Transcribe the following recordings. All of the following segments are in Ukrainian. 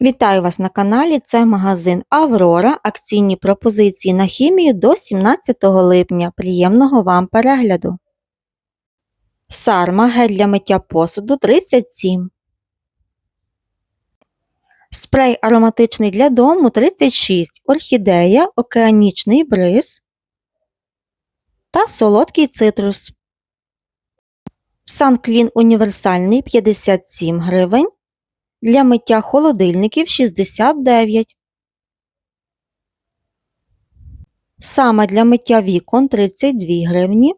Вітаю вас на каналі. Це магазин Аврора. Акційні пропозиції на хімію до 17 липня. Приємного вам перегляду. Сарма гель для миття посуду 37. Спрей ароматичний для дому 36. Орхідея, океанічний бриз та солодкий цитрус. Санклін універсальний 57 гривень. Для миття холодильників 69. Саме для миття вікон 32 гривні.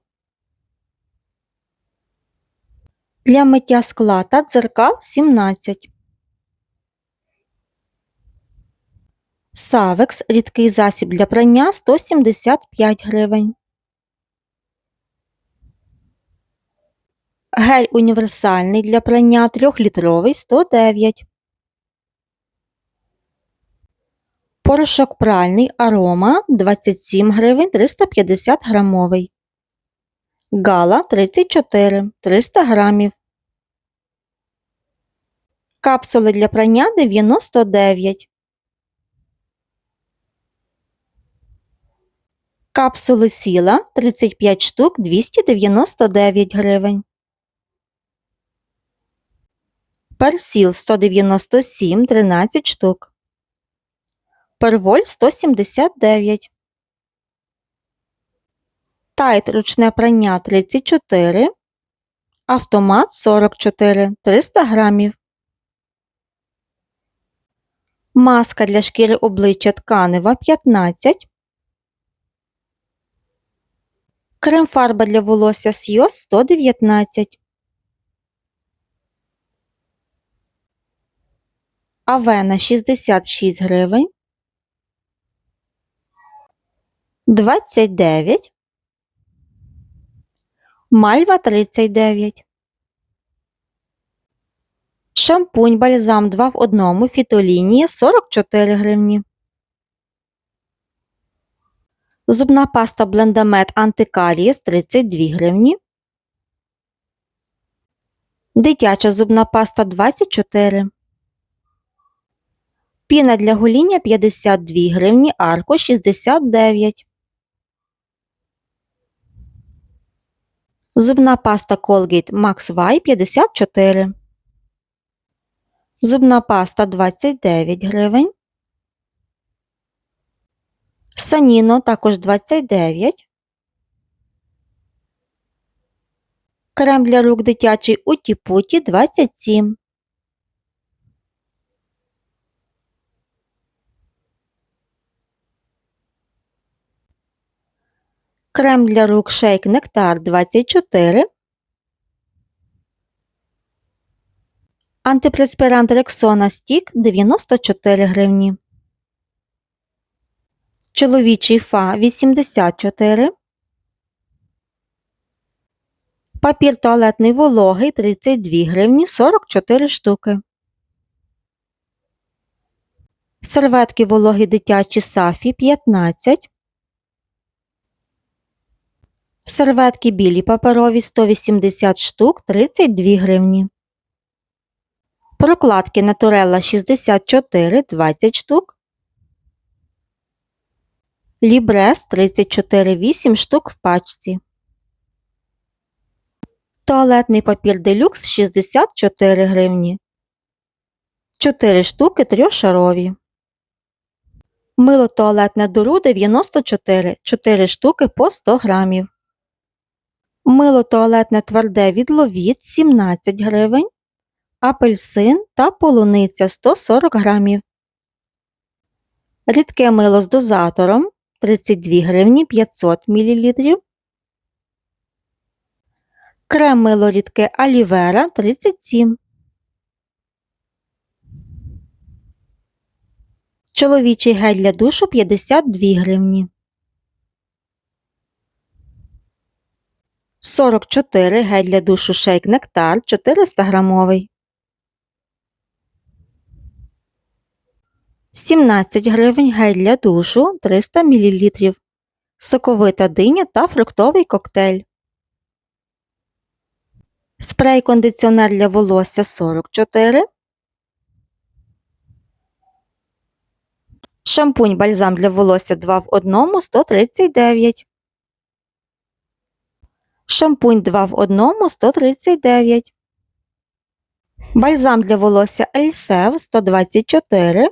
Для миття скла та дзеркал 17. Савекс рідкий засіб для прання 175 гривень. Гель універсальний для прання 3-літровий 109. Порошок пральний арома 27 гривень 350 грамовий. Гала 34 300 грамів. Капсули для прання 99. Капсули сіла 35 штук 299 гривень. Персіл 197 13 штук. Перволь 179. Тайт ручне прання 34. Автомат 44 300 грамів. Маска для шкіри обличчя тканева 15. Крем фарба для волосся Сйоз 119. Авена 66 гривень. 29. Мальва 39. Шампунь бальзам 2 в 1 фітолінія 44 гривні. Зубна паста блендамет антикарієс 32 гривні. Дитяча зубна паста 24 Піна для гоління 52 гривні, арко 69. Зубна паста Colgate Max Y 54. Зубна паста 29 гривень. Саніно також 29. Крем для рук дитячий Уті-Путі 27. Крем для рук Shake Nectar 24. Антипреспірант Rexona Stick 94 гривні. Чоловічий фа 84. Папір туалетний вологий 32 гривні 44 штуки. Серветки вологі дитячі сафі 15. Серветки білі паперові 180 штук 32 гривні. Прокладки Натурелла 64 20 штук. Лібрес 34 8 штук в пачці. Туалетний папір делюкс 64 гривні. 4 штуки трьошарові. Мило туалетне дуру 94 4 штуки по 100 грамів. Мило туалетне тверде від ловіт 17 гривень. Апельсин та полуниця 140 грамів. Рідке мило з дозатором 32 гривні 500 мл. Крем мило рідке алівера 37. Чоловічий гель для душу 52 гривні. 44 гель для душу шейк нектар 400 грамовий. 17 гривень гель для душу 300 мл. Соковита диня та фруктовий коктейль. Спрей кондиціонер для волосся 44. Шампунь бальзам для волосся 2 в 1 139. Шампунь 2 в 1 139. Бальзам для волосся Ельсев 124.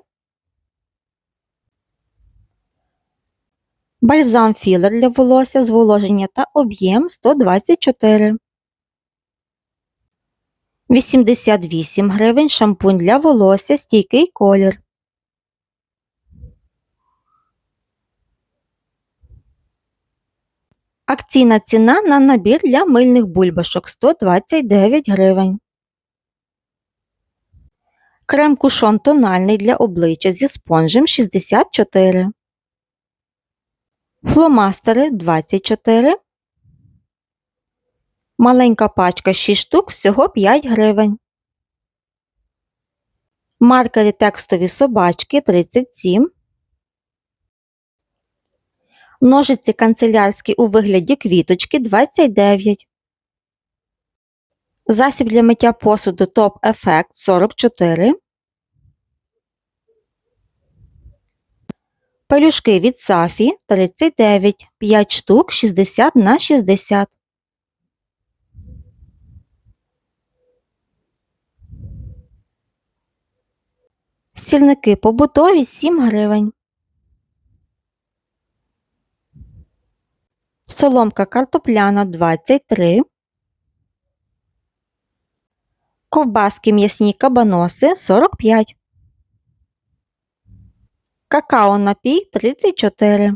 Бальзам філер для волосся зволоження та об'єм 124. 88 гривень шампунь для волосся стійкий колір. Акційна ціна на набір для мильних бульбашок 129 гривень. Крем кушон тональний для обличчя зі спонжем 64. Фломастери 24. Маленька пачка 6 штук всього 5 гривень. Маркери текстові собачки 37. Ножиці канцелярські у вигляді квіточки 29. Засіб для миття посуду Топ Ефект 44. Пелюшки від Сафі 39. 5 штук 60 на 60. Стільники побутові 7 гривень. Соломка картопляна 23. Ковбаски м'ясні кабаноси 45. Какао напій 34.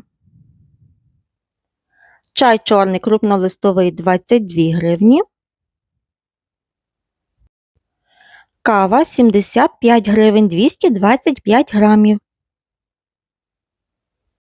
Чай чорний крупнолистовий 22 гривні. Кава 75 гривень 225 грамів.